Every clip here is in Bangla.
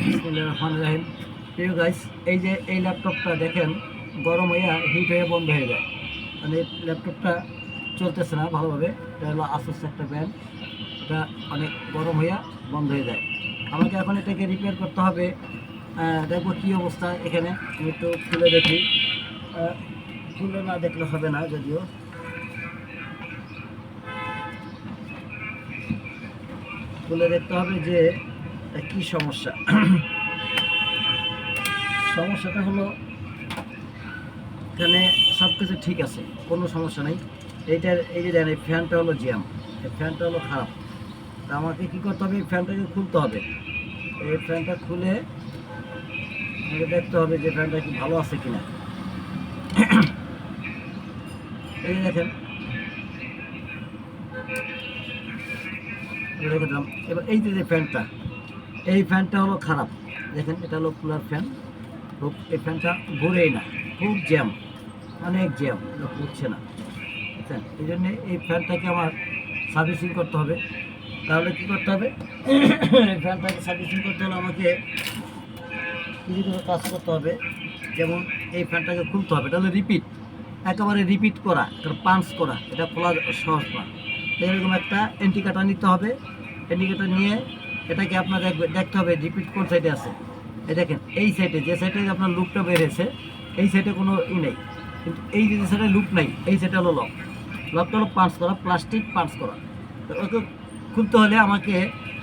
রহমান রাহিম প্রিয় গাইস এই যে এই ল্যাপটপটা দেখেন, গরম হইয়া হিট হয়ে বন্ধ হয়ে যায়। মানে ল্যাপটপটা চলতেছে না ভালোভাবে। এটা হলো আসুস একটা ব্র্যান্ড এটা অনেক গরম হইয়া বন্ধ হয়ে যায়। আমাকে এখন এটাকে রিপেয়ার করতে হবে। দেখব কী অবস্থা এখানে। আমি একটু খুলে দেখি। খুলে না দেখলে হবে না যদিও। খুলে দেখতে হবে যে কি সমস্যা? সমস্যাটা হলো, এখানে সব কিছু ঠিক আছে, কোনো সমস্যা নেই। এইটার, এই যে দেন এই ফ্যানটা হলো জ্যাম। এই ফ্যানটা হলো খারাপ। তা আমাকে কী করতে হবে? এই ফ্যানটাকে খুলতে হবে। এই ফ্যানটা খুলে আমাকে দেখতে হবে যে ফ্যানটা কি ভালো আছে যে দেখেন এই রেখে দিলাম। এবার এই যে ফ্যানটা এই ফ্যানটা হলো খারাপ। দেখেন, এটা হলো কুলার ফ্যান খুব এই ফ্যানটা ঘুরেই না, খুব জ্যাম অনেক জ্যাম এটা ঘুরছে না। এই জন্যে এই ফ্যানটাকে আমার সার্ভিসিং করতে হবে। তাহলে কী করতে হবে? এই ফ্যানটাকে সার্ভিসিং করতে হলে আমাকে কিছু কিছু কাজ করতে হবে। যেমন এই ফ্যানটাকে খুলতে হবে। এটা হলো রিপিট একেবারে রিপিট করা পাঞ্চ করা, এটা খোলা সহজ না। এরকম একটা এন্টিকাটা নিতে হবে। এন্টিকাটা নিয়ে এটাকে আপনার দেখতে হবে রিপিট কোন সাইডে আছে? এই দেখেন, এই সাইডে যে সাইডে আপনার লুপটা বেরিয়েছে, এই সাইডে কোনো ই নেই। কিন্তু এই যে সাইডে লুপ নাই, এই সাইডে হলো লক লকটা হলো পাঞ্চ করা প্লাস্টিক পাঞ্চ করা। তো ওকে খুলতে হলে আমাকে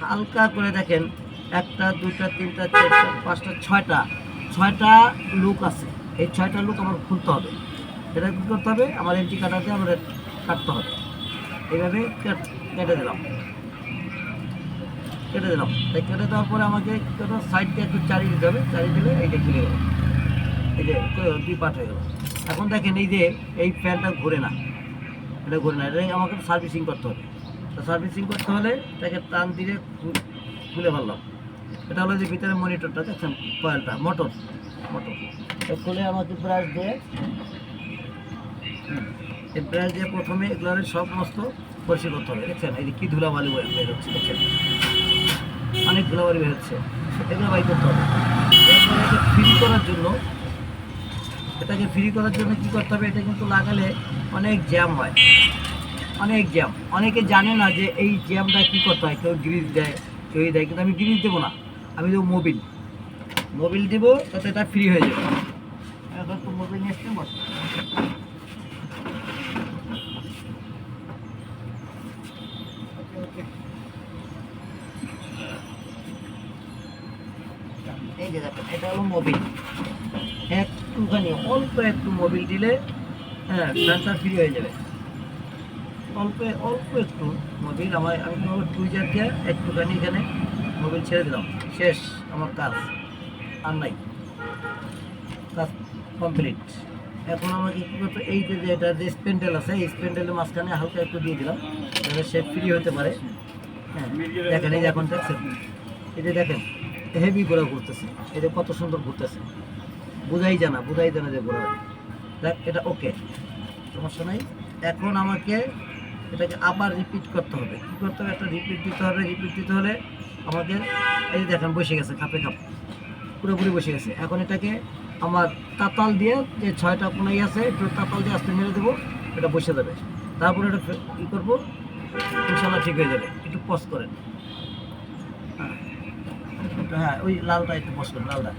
হালকা করে দেখেন, একটা, দুটা, তিনটা, চারটা, পাঁচটা, ছয়টা ছয়টা লুক আছে। এই ছয়টা লুক আমার খুলতে হবে। এটা কী করতে হবে? আমার এন্টি কাটাতে আমাদের কাটতে হবে। এইভাবে কেটে দিলাম। কেটে দিলাম। তাই কেটে দেওয়ার পরে আমাকে সাইডটা একটু চালিয়ে দিতে হবে। চালিয়ে দিলে এইটা খুলে গেল এই যে দুই পার্ট হয়ে গেল। এখন দেখেন এই যে, এই ফ্যানটা ঘুরে না। এটা ঘুরে না। এটা আমাকে সার্ভিসিং করতে হবে। তো সার্ভিসিং করতে হলে তাকে টান দিয়ে খুলে ফেললাম। এটা হলো যে ভিতরে মনিটরটা, দেখছেন? কয়েলটা, মোটর মোটর। খুলে আমাকে ব্রাশ দিয়ে এই ব্রাশ দিয়ে প্রথমে এগুলোর সব সমস্ত পরিষ্কার করতে হবে। দেখছেন? এই যে কী ধুলাবালি বের বের হচ্ছে, দেখছেন? অনেক ধুলাবালি বের হচ্ছে। এগুলো বাই করতে হবে। ফ্রি করার জন্য, এটাকে ফ্রি করার জন্য কী করতে হবে? এটা কিন্তু লাগালে অনেক জ্যাম হয়। অনেক জ্যাম অনেকে জানে না যে এই জ্যামটা কী করতে হয়? কেউ গ্রিজ দেয় কেউ দেয়, কিন্তু আমি গ্রিজ দেবো না। আমি দেবো মোবিল মোবিল দিব, তাতে এটা ফ্রি হয়ে যাবে। মোবিল নিয়ে এসছে বস। এই যে দেখেন, এটা হলো মোবিল একটুখানি, অল্প একটু মোবিল দিলে হ্যাঁ ফ্যানটা ফ্রি হয়ে যাবে। অল্প অল্প একটু মোবিল আমার, আমি আমার টুইজার দিয়ে একটুখানি এখানে মোবিল ছেড়ে দিলাম। শেষ, আমার কাজ। আর নাই। কাজ কমপ্লিট এখন আমাকে কী করতে এই যে এটা যে স্পেন্ডেল আছে, এই স্পেন্ডেলের মাঝখানে হালকা একটু দিয়ে দিলাম যাতে সে ফ্রি হতে পারে। হ্যাঁ দেখেন, এই এখন দেখছেন? এই যে দেখেন হেভি ঘোরা ঘুরতেছে। এটা কত সুন্দর ঘুরতেছে। বোঝাই জানা বোঝাই জানা যে ঘোরা এটা ওকে সমস্যা নাই। এখন আমাকে এটাকে আবার রিপিট করতে হবে। কী করতে হবে? একটা রিপিট দিতে হবে রিপিট দিতে হলে আমাদের, এই যে দেখেন, বসে গেছে, খাপে খাপ। পুরোপুরি বসে গেছে। এখন এটাকে আমার তাতাল দিয়ে যে ছয়টা কোনাই আছে, একটু তাতাল দিয়ে আস্তে মেরে দেবো, এটা বসে যাবে। তারপরে এটা কী করব ইনশাল্লাহ ঠিক হয়ে যাবে। একটু পজ করেন। হ্যাঁ। হ্যাঁ ওই লালটা একটু বসবেন লালটা।